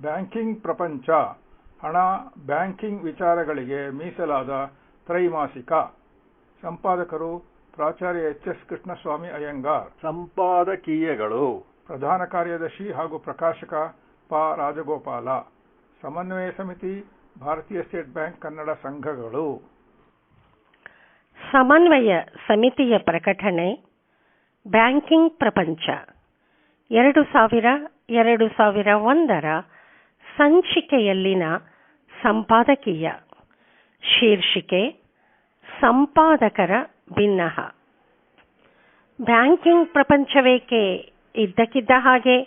Banking ಪ್ರಪಂಚ. ಹಣ banking ವಿಚಾರಗಳಿಗೆ ಮೀಸಲಾದ ತ್ರೈಮಾಸಿಕ. ಸಂಪಾದಕರು ಪ್ರಾಚಾರ್ಯ ಎಚ್ ಎಸ್ ಕೃಷ್ಣಸ್ವಾಮಿ ಅಯ್ಯಂಗಾರ್. ಸಂಪಾದಕೀಯಗಳು. ಪ್ರಧಾನ ಕಾರ್ಯದರ್ಶಿ ಹಾಗೂ ಪ್ರಕಾಶಕ ಪ ರಾಜಗೋಪಾಲ. ಸಮನ್ವಯ ಸಮಿತಿ ಭಾರತೀಯ ಸ್ಟೇಟ್ ಬ್ಯಾಂಕ್ ಕನ್ನಡ ಸಂಘಗಳು. ಸಮನ್ವಯ ಸಮಿತಿಯ ಪ್ರಕಟಣೆ ಬ್ಯಾಂಕಿಂಗ್ ಪ್ರಪಂಚ. ಎರಡು ಸಾವಿರ ಎರಡು ಸಾವಿರ ಒಂದರ ಸಂಚಿಕೆಯಲ್ಲಿನ ಸಂಪಾದಕೀಯ. ಶೀರ್ಷಿಕೆ, ಸಂಪಾದಕರ ಭಿನ್ನಹ. ಬ್ಯಾಂಕಿಂಗ್ ಪ್ರಪಂಚವೇಕೆ ಇದ್ದಕ್ಕಿದ್ದ ಹಾಗೆ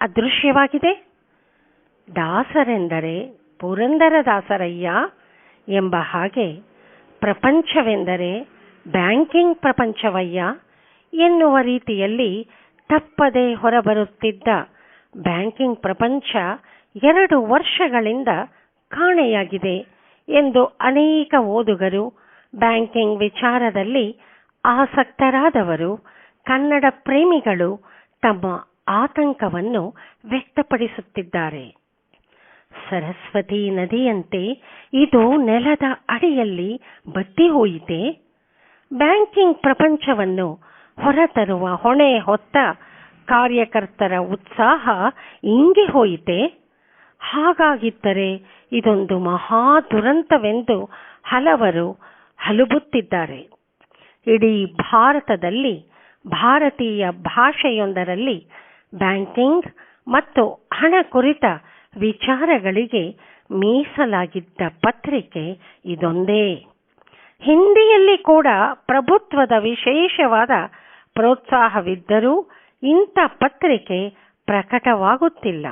ಅದೃಶ್ಯವಾಗಿದೆ? ದಾಸರೆಂದರೆ ಪುರಂದರದಾಸರಯ್ಯ ಎಂಬ ಹಾಗೆ ಪ್ರಪಂಚವೆಂದರೆ ಬ್ಯಾಂಕಿಂಗ್ ಪ್ರಪಂಚವಯ್ಯ ಎನ್ನುವ ರೀತಿಯಲ್ಲಿ ತಪ್ಪದೆ ಹೊರಬರುತ್ತಿದ್ದ ಬ್ಯಾಂಕಿಂಗ್ ಪ್ರಪಂಚ ಎರಡು ವರ್ಷಗಳಿಂದ ಕಾಣೆಯಾಗಿದೆ ಎಂದು ಅನೇಕ ಓದುಗರು ಬ್ಯಾಂಕಿಂಗ್ ವಿಚಾರದಲ್ಲಿ ಆಸಕ್ತರಾದವರು, ಕನ್ನಡ ಪ್ರೇಮಿಗಳು ತಮ್ಮ ಆತಂಕವನ್ನು ವ್ಯಕ್ತಪಡಿಸುತ್ತಿದ್ದಾರೆ. ಸರಸ್ವತಿ ನದಿಯಂತೆ ಇದು ನೆಲದ ಅಡಿಯಲ್ಲಿ ಬತ್ತಿ ಹೋಯಿತೆ? ಬ್ಯಾಂಕಿಂಗ್ ಪ್ರಪಂಚವನ್ನು ಹೊರತರುವ ಹೊಣೆ ಹೊತ್ತ ಕಾರ್ಯಕರ್ತರ ಉತ್ಸಾಹ ಇಂಗಿ ಹೋಯಿತೆ? ಹಾಗಾಗಿದ್ದರೆ ಇದೊಂದು ಮಹಾ ದುರಂತವೆಂದು ಹಲವರು ಹಲುಬುತ್ತಿದ್ದಾರೆ. ಇಡೀ ಭಾರತದಲ್ಲಿ, ಭಾರತೀಯ ಭಾಷೆಯೊಂದರಲ್ಲಿ ಬ್ಯಾಂಕಿಂಗ್ ಮತ್ತು ಹಣ ಕುರಿತ ವಿಚಾರಗಳಿಗೆ ಮೀಸಲಾಗಿದ್ದ ಪತ್ರಿಕೆ ಇದೊಂದೇ. ಹಿಂದಿಯಲ್ಲಿ ಕೂಡ ಪ್ರಭುತ್ವದ ವಿಶೇಷವಾದ ಪ್ರೋತ್ಸಾಹವಿದ್ದರೂ ಇಂಥ ಪತ್ರಿಕೆ ಪ್ರಕಟವಾಗುತ್ತಿಲ್ಲ.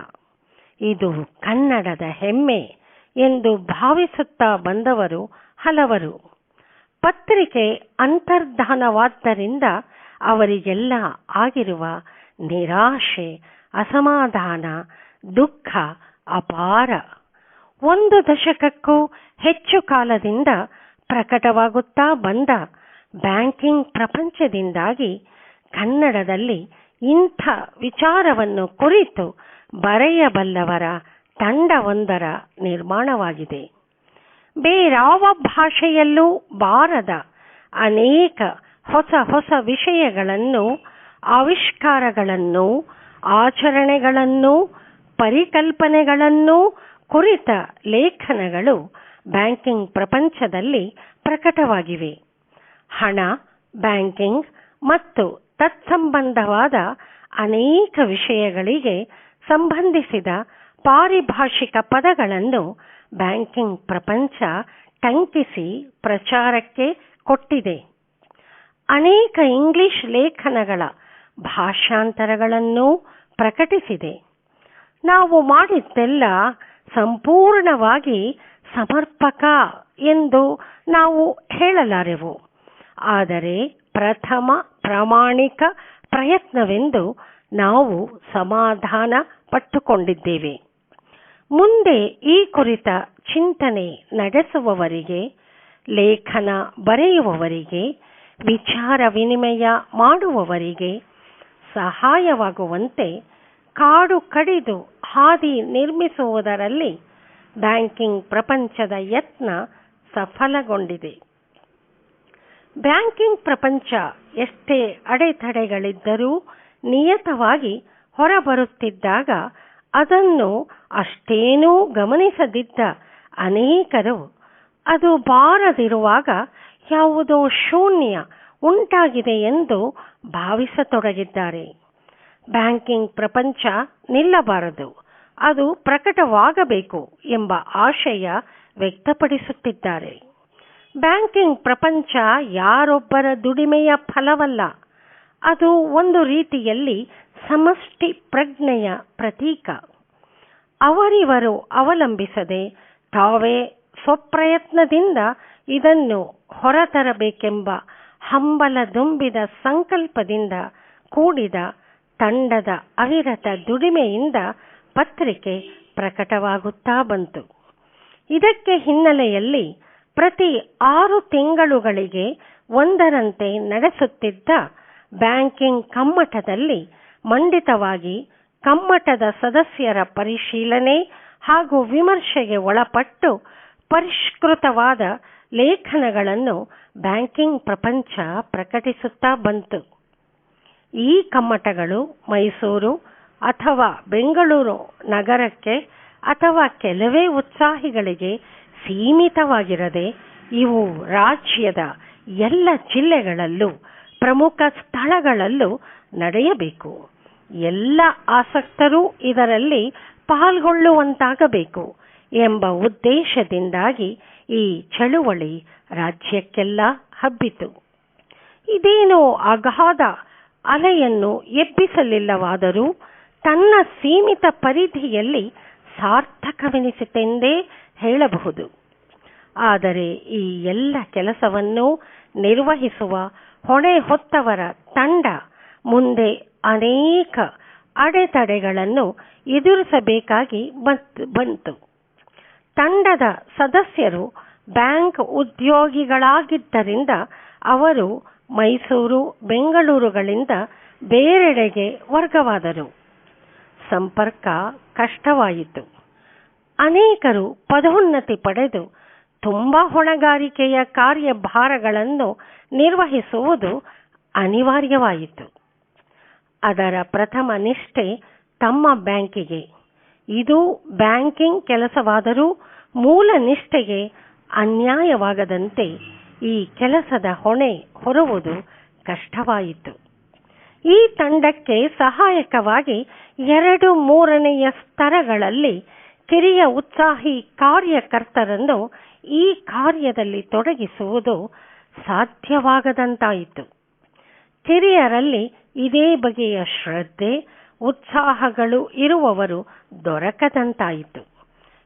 ಇದು ಕನ್ನಡದ ಹೆಮ್ಮೆ ಎಂದು ಭಾವಿಸುತ್ತಾ ಬಂದವರು ಹಲವರು. ಪತ್ರಿಕೆ ಅಂತರ್ಧಾನವಾದ್ದರಿಂದ ಅವರಿಗೆಲ್ಲ ಆಗಿರುವ ನಿರಾಶೆ, ಅಸಮಾಧಾನ, ದುಃಖ ಅಪಾರ. ಒಂದು ದಶಕಕ್ಕೂ ಹೆಚ್ಚು ಕಾಲದಿಂದ ಪ್ರಕಟವಾಗುತ್ತಾ ಬಂದ ಬ್ಯಾಂಕಿಂಗ್ ಪ್ರಪಂಚದಿಂದಾಗಿ ಕನ್ನಡದಲ್ಲಿ ಇಂಥ ವಿಚಾರವನ್ನು ಕುರಿತು ಬರೆಯಬಲ್ಲವರ ತಂಡವೊಂದರ ನಿರ್ಮಾಣವಾಗಿದೆ. ಬೇರಾವ ಭಾಷೆಯಲ್ಲೂ ಬಾರದ ಅನೇಕ ಹೊಸ ಹೊಸ ವಿಷಯಗಳನ್ನು, ಆವಿಷ್ಕಾರಗಳನ್ನು, ಆಚರಣೆಗಳನ್ನು, ಪರಿಕಲ್ಪನೆಗಳನ್ನು ಕುರಿತ ಲೇಖನಗಳು ಬ್ಯಾಂಕಿಂಗ್ ಪ್ರಪಂಚದಲ್ಲಿ ಪ್ರಕಟವಾಗಿವೆ. ಹಣ, ಬ್ಯಾಂಕಿಂಗ್ ಮತ್ತು ತತ್ಸಂಬಂಧವಾದ ಅನೇಕ ವಿಷಯಗಳಿಗೆ ಸಂಬಂಧಿಸಿದ ಪಾರಿಭಾಷಿಕ ಪದಗಳನ್ನು ಬ್ಯಾಂಕಿಂಗ್ ಪ್ರಪಂಚ ಟಂಕಿಸಿ ಪ್ರಚಾರಕ್ಕೆ ಕೊಟ್ಟಿದೆ. ಅನೇಕ ಇಂಗ್ಲಿಷ್ ಲೇಖನಗಳ ಭಾಷಾಂತರಗಳನ್ನು ಪ್ರಕಟಿಸಿದೆ. ನಾವು ಮಾಡಿದ್ದೆಲ್ಲ ಸಂಪೂರ್ಣವಾಗಿ ಸಮರ್ಪಕ ಎಂದು ನಾವು ಹೇಳಲಾರೆವು. ಆದರೆ ಪ್ರಥಮ ಪ್ರಾಮಾಣಿಕ ಪ್ರಯತ್ನವೆಂದು ನಾವು ಸಮಾಧಾನ ಪಟ್ಟುಕೊಂಡಿದ್ದೇವೆ. ಮುಂದೆ ಈ ಕುರಿತ ಚಿಂತನೆ ನಡೆಸುವವರಿಗೆ, ಲೇಖನ ಬರೆಯುವವರಿಗೆ, ವಿಚಾರ ವಿನಿಮಯ ಮಾಡುವವರಿಗೆ ಸಹಾಯವಾಗುವಂತೆ ಕಾಡು ಕಡಿದು ಹಾದಿ ನಿರ್ಮಿಸುವುದರಲ್ಲಿ ಬ್ಯಾಂಕಿಂಗ್ ಪ್ರಪಂಚದ ಯತ್ನ ಸಫಲಗೊಂಡಿದೆ. ಬ್ಯಾಂಕಿಂಗ್ ಪ್ರಪಂಚ ಎಷ್ಟೇ ಅಡೆತಡೆಗಳಿದ್ದರೂ ನಿಯತವಾಗಿ ಹೊರಬರುತ್ತಿದ್ದಾಗ ಅದನ್ನು ಅಷ್ಟೇನೂ ಗಮನಿಸದಿದ್ದ ಅನೇಕರು ಅದು ಬಾರದಿರುವಾಗ ಯಾವುದೋ ಶೂನ್ಯ ಉಂಟಾಗಿದೆ ಎಂದು ಭಾವಿಸತೊಡಗಿದ್ದಾರೆ. ಬ್ಯಾಂಕಿಂಗ್ ಪ್ರಪಂಚ ನಿಲ್ಲಬಾರದು, ಅದು ಪ್ರಕಟವಾಗಬೇಕು ಎಂಬ ಆಶಯ ವ್ಯಕ್ತಪಡಿಸುತ್ತಿದ್ದಾರೆ. ಬ್ಯಾಂಕಿಂಗ್ ಪ್ರಪಂಚ ಯಾರೊಬ್ಬರ ದುಡಿಮೆಯ ಫಲವಲ್ಲ ಅದು ಒಂದು ರೀತಿಯಲ್ಲಿ ಸಮಷ್ಟಿ ಪ್ರಜ್ಞೆಯ ಪ್ರತೀಕ. ಅವರಿವರು ಅವಲಂಬಿಸದೆ ತಾವೇ ಸ್ವಪ್ರಯತ್ನದಿಂದ ಇದನ್ನು ಹೊರತರಬೇಕೆಂಬ ಹಂಬಲದುಂಬಿದ ಸಂಕಲ್ಪದಿಂದ ಕೂಡಿದ ತಂಡದ ಅವಿರತ ದುಡಿಮೆಯಿಂದ ಪತ್ರಿಕೆ ಪ್ರಕಟವಾಗುತ್ತಾ ಬಂತು. ಇದಕ್ಕೆ ಹಿನ್ನೆಲೆಯಲ್ಲಿ ಪ್ರತಿ ಆರು ತಿಂಗಳುಗಳಿಗೆ ಒಂದರಂತೆ ನಡೆಸುತ್ತಿದ್ದ ಬ್ಯಾಂಕಿಂಗ್ ಕಮ್ಮಟದಲ್ಲಿ ಮಂಡಿತವಾಗಿ ಕಮ್ಮಟದ ಸದಸ್ಯರ ಪರಿಶೀಲನೆ ಹಾಗೂ ವಿಮರ್ಶೆಗೆ ಒಳಪಟ್ಟು ಪರಿಷ್ಕೃತವಾದ ಲೇಖನಗಳನ್ನು ಬ್ಯಾಂಕಿಂಗ್ ಪ್ರಪಂಚ ಪ್ರಕಟಿಸುತ್ತಾ ಬಂತು. ಈ ಕಮ್ಮಟಗಳು ಮೈಸೂರು ಅಥವಾ ಬೆಂಗಳೂರು ನಗರಕ್ಕೆ ಅಥವಾ ಕೆಲವೇ ಉತ್ಸಾಹಿಗಳಿಗೆ ಸೀಮಿತವಾಗಿರದೆ ಇವು ರಾಜ್ಯದ ಎಲ್ಲ ಜಿಲ್ಲೆಗಳಲ್ಲೂ ಪ್ರಮುಖ ಸ್ಥಳಗಳಲ್ಲೂ ನಡೆಯಬೇಕು. ಎಲ್ಲ ಆಸಕ್ತರು ಇದರಲ್ಲಿ ಪಾಲ್ಗೊಳ್ಳುವಂತಾಗಬೇಕು ಎಂಬ ಉದ್ದೇಶದಿಂದಾಗಿ ಈ ಚಳುವಳಿ ರಾಜ್ಯಕ್ಕೆಲ್ಲ ಹಬ್ಬಿತು. ಇದೇನೋ ಅಗಾಧ ಅಲೆಯನ್ನು ಎಬ್ಬಿಸಲಿಲ್ಲವಾದರೂ ತನ್ನ ಸೀಮಿತ ಪರಿಧಿಯಲ್ಲಿ ಸಾರ್ಥಕವೆನಿಸಿತೆಂದೇ ಹೇಳಬಹುದು. ಆದರೆ ಈ ಎಲ್ಲ ಕೆಲಸವನ್ನು ನಿರ್ವಹಿಸುವ ಹೊಣೆ ಹೊತ್ತವರ ತಂಡ ಮುಂದೆ ಅನೇಕ ಅಡೆತಡೆಗಳನ್ನು ಎದುರಿಸಬೇಕಾಗಿ ಬಂತು ತಂಡದ ಸದಸ್ಯರು ಬ್ಯಾಂಕ್ ಉದ್ಯೋಗಿಗಳಾಗಿದ್ದರಿಂದ ಅವರು ಮೈಸೂರು, ಬೆಂಗಳೂರುಗಳಿಂದ ಬೇರೆಡೆಗೆ ವರ್ಗವಾದರು. ಸಂಪರ್ಕ ಕಷ್ಟವಾಯಿತು. ಅನೇಕರು ಪದೋನ್ನತಿ ಪಡೆದು ತುಂಬಾ ಹೊಣೆಗಾರಿಕೆಯ ಕಾರ್ಯಭಾರಗಳನ್ನು ನಿರ್ವಹಿಸುವುದು ಅನಿವಾರ್ಯವಾಯಿತು. ಅದರ ಪ್ರಥಮ ನಿಷ್ಠೆ ತಮ್ಮ ಬ್ಯಾಂಕಿಗೆ. ಇದು ಬ್ಯಾಂಕಿಂಗ್ ಕೆಲಸವಾದರೂ ಮೂಲ ನಿಷ್ಠೆಗೆ ಅನ್ಯಾಯವಾಗದಂತೆ ಈ ಕೆಲಸದ ಹೊಣೆ ಹೊರುವುದು ಕಷ್ಟವಾಯಿತು. ಈ ತಂಡಕ್ಕೆ ಸಹಾಯಕವಾಗಿ ಎರಡು ಮೂರನೆಯ ಸ್ತರಗಳಲ್ಲಿ ಕಿರಿಯ ಉತ್ಸಾಹಿ ಕಾರ್ಯಕರ್ತರನ್ನು ಈ ಕಾರ್ಯದಲ್ಲಿ ತೊಡಗಿಸುವುದು ಸಾಧ್ಯವಾಗದಂತಾಯಿತು. ಕಿರಿಯರಲ್ಲಿ ಇದೇ ಬಗೆಯ ಶ್ರದ್ಧೆ, ಉತ್ಸಾಹಗಳು ಇರುವವರು ದೊರಕದಂತಾಯಿತು.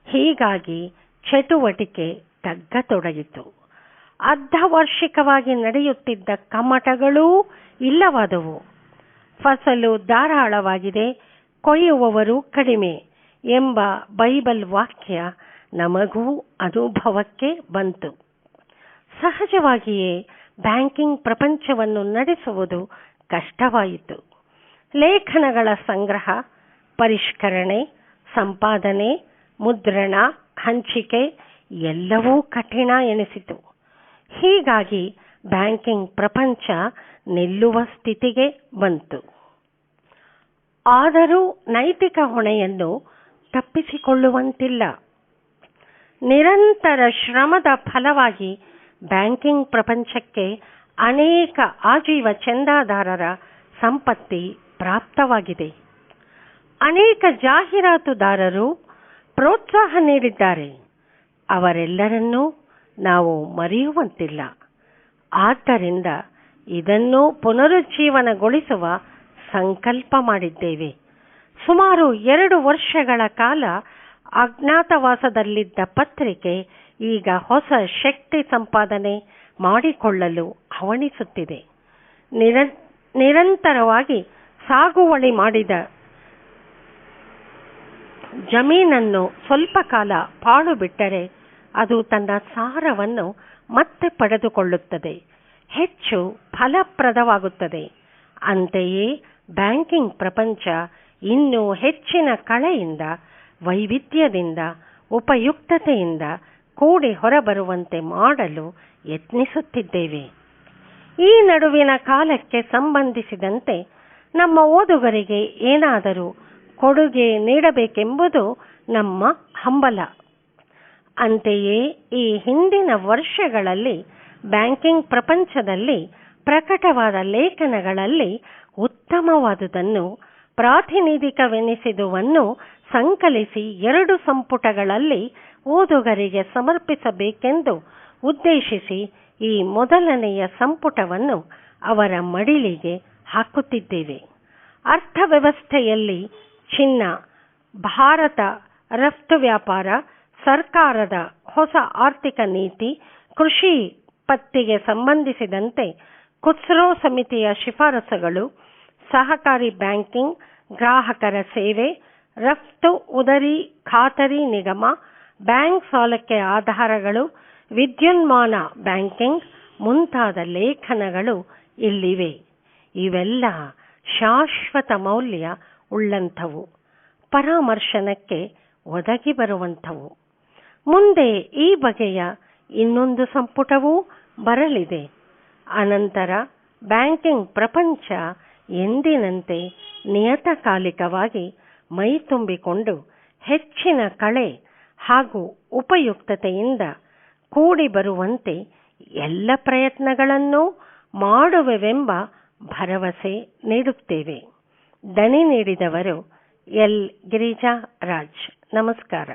ಹೀಗಾಗಿ ಚಟುವಟಿಕೆ ತಗ್ಗತೊಡಗಿತು. ಅರ್ಧವಾರ್ಷಿಕವಾಗಿ ನಡೆಯುತ್ತಿದ್ದ ಕಮಟಗಳೂ ಇಲ್ಲವಾದವು. ಫಸಲು ಧಾರಾಳವಾಗಿದೆ, ಕೊಯ್ಯುವವರು ಕಡಿಮೆ ಎಂಬ ಬೈಬಲ್ ವಾಕ್ಯ ನಮಗೂ ಅನುಭವಕ್ಕೆ ಬಂತು. ಸಹಜವಾಗಿಯೇ ಬ್ಯಾಂಕಿಂಗ್ ಪ್ರಪಂಚವನ್ನು ನಡೆಸುವುದು ಕಷ್ಟವಾಯಿತು. ಲೇಖನಗಳ ಸಂಗ್ರಹ, ಪರಿಷ್ಕರಣೆ, ಸಂಪಾದನೆ, ಮುದ್ರಣ, ಹಂಚಿಕೆ ಎಲ್ಲವೂ ಕಠಿಣ ಎನಿಸಿತು. ಹೀಗಾಗಿ ಬ್ಯಾಂಕಿಂಗ್ ಪ್ರಪಂಚ ನಿಲ್ಲುವ ಸ್ಥಿತಿಗೆ ಬಂತು. ಆದರೂ ನೈತಿಕ ಹೊಣೆಯನ್ನು ತಪ್ಪಿಸಿಕೊಳ್ಳುವಂತಿಲ್ಲ. ನಿರಂತರ ಶ್ರಮದ ಫಲವಾಗಿ ಬ್ಯಾಂಕಿಂಗ್ ಪ್ರಪಂಚಕ್ಕೆ ಅನೇಕ ಆಜೀವ ಚಂದಾದಾರರ ಸಂಪತ್ತಿ ಪ್ರಾಪ್ತವಾಗಿದೆ. ಅನೇಕ ಜಾಹೀರಾತುದಾರರು ಪ್ರೋತ್ಸಾಹ ನೀಡಿದ್ದಾರೆ. ಅವರೆಲ್ಲರನ್ನೂ ನಾವು ಮರೆಯುವಂತಿಲ್ಲ. ಆದ್ದರಿಂದ ಇದನ್ನು ಪುನರುಜ್ಜೀವನಗೊಳಿಸುವ ಸಂಕಲ್ಪ ಮಾಡಿದ್ದೇವೆ. ಸುಮಾರು ಎರಡು ವರ್ಷಗಳ ಕಾಲ ಅಜ್ಞಾತವಾಸದಲ್ಲಿದ್ದ ಪತ್ರಿಕೆ ಈಗ ಹೊಸ ಶಕ್ತಿ ಸಂಪಾದನೆ ಮಾಡಿಕೊಳ್ಳಲು ಹವಣಿಸುತ್ತಿದೆ. ನಿರ, ನಿರಂತರವಾಗಿ ಸಾಗುವಳಿ ಮಾಡಿದ ಜಮೀನನ್ನು ಸ್ವಲ್ಪ ಕಾಲ ಪಾಳು ಬಿಟ್ಟರೆ ಅದು ತನ್ನ ಸಾರವನ್ನು ಮತ್ತೆ ಪಡೆದುಕೊಳ್ಳುತ್ತದೆ. ಹೆಚ್ಚು ಫಲಪ್ರದವಾಗುತ್ತದೆ. ಅಂತೆಯೇ ಬ್ಯಾಂಕಿಂಗ್ ಪ್ರಪಂಚ ಇನ್ನೂ ಹೆಚ್ಚಿನ ಕಳೆಯಿಂದ ವೈವಿಧ್ಯದಿಂದ, ಉಪಯುಕ್ತತೆಯಿಂದ ಕೂಡಿ ಹೊರಬರುವಂತೆ ಮಾಡಲು ಯತ್ನಿಸುತ್ತಿದ್ದೇವೆ. ಈ ನಡುವಿನ ಕಾಲಕ್ಕೆ ಸಂಬಂಧಿಸಿದಂತೆ ನಮ್ಮ ಓದುಗರಿಗೆ ಏನಾದರೂ ಕೊಡುಗೆ ನೀಡಬೇಕೆಂಬುದು ನಮ್ಮ ಹಂಬಲ. ಅಂತೆಯೇ ಈ ಹಿಂದಿನ ವರ್ಷಗಳಲ್ಲಿ ಬ್ಯಾಂಕಿಂಗ್ ಪ್ರಪಂಚದಲ್ಲಿ ಪ್ರಕಟವಾದ ಲೇಖನಗಳಲ್ಲಿ ಉತ್ತಮವಾದುದನ್ನು, ಪ್ರಾತಿನಿಧಿಕವೆನಿಸಿದುವನ್ನು ಸಂಕಲಿಸಿ ಎರಡು ಸಂಪುಟಗಳಲ್ಲಿ ಓದುಗರಿಗೆ ಸಮರ್ಪಿಸಬೇಕೆಂದು ಉದ್ದೇಶಿಸಿ ಈ ಮೊದಲನೆಯ ಸಂಪುಟವನ್ನು ಅವರ ಮಡಿಲಿಗೆ ಹಾಕುತ್ತಿದ್ದೇವೆ. ಅರ್ಥವ್ಯವಸ್ಥೆಯಲ್ಲಿ ಚಿನ್ನ, ಭಾರತ, ರಫ್ತು ವ್ಯಾಪಾರ, ಸರ್ಕಾರದ ಹೊಸ ಆರ್ಥಿಕ ನೀತಿ, ಕೃಷಿ ಪತ್ತಿಗೆ ಸಂಬಂಧಿಸಿದಂತೆ ಕುಸ್ರೋ ಸಮಿತಿಯ ಶಿಫಾರಸುಗಳು, ಸಹಕಾರಿ ಬ್ಯಾಂಕಿಂಗ್, ಗ್ರಾಹಕರ ಸೇವೆ ರಫ್ತು, ಉದರಿ, ಖಾತರಿ ನಿಗಮ, ಬ್ಯಾಂಕ್ ಸಾಲಕ್ಕೆ ಆಧಾರಗಳು, ವಿದ್ಯುನ್ಮಾನ ಬ್ಯಾಂಕಿಂಗ್ ಮುಂತಾದ ಲೇಖನಗಳು ಇಲ್ಲಿವೆ. ಇವೆಲ್ಲ ಶಾಶ್ವತ ಮೌಲ್ಯ ಉಳ್ಳಂಥವು, ಪರಾಮರ್ಶನಕ್ಕೆ ಒದಗಿ ಬರುವಂಥವು. ಮುಂದೆ ಈ ಬಗೆಯ ಇನ್ನೊಂದು ಸಂಪುಟವೂ ಬರಲಿದೆ. ಅನಂತರ ಬ್ಯಾಂಕಿಂಗ್ ಪ್ರಪಂಚ ಎಂದಿನಂತೆ ನಿಯತಕಾಲಿಕವಾಗಿ ಮೈ ತುಂಬಿಕೊಂಡು ಹೆಚ್ಚಿನ ಕಳೆ ಹಾಗೂ ಉಪಯುಕ್ತತೆಯಿಂದ ಕೂಡಿ ಬರುವಂತೆ ಎಲ್ಲ ಪ್ರಯತ್ನಗಳನ್ನೂ ಮಾಡುವೆವೆಂಬ ಭರವಸೆ ನೀಡುತ್ತೇವೆ. ದನಿ ನೀಡಿದವರು ಎಲ್. ಗಿರಿಜಾ ರಾಜ್. ನಮಸ್ಕಾರ.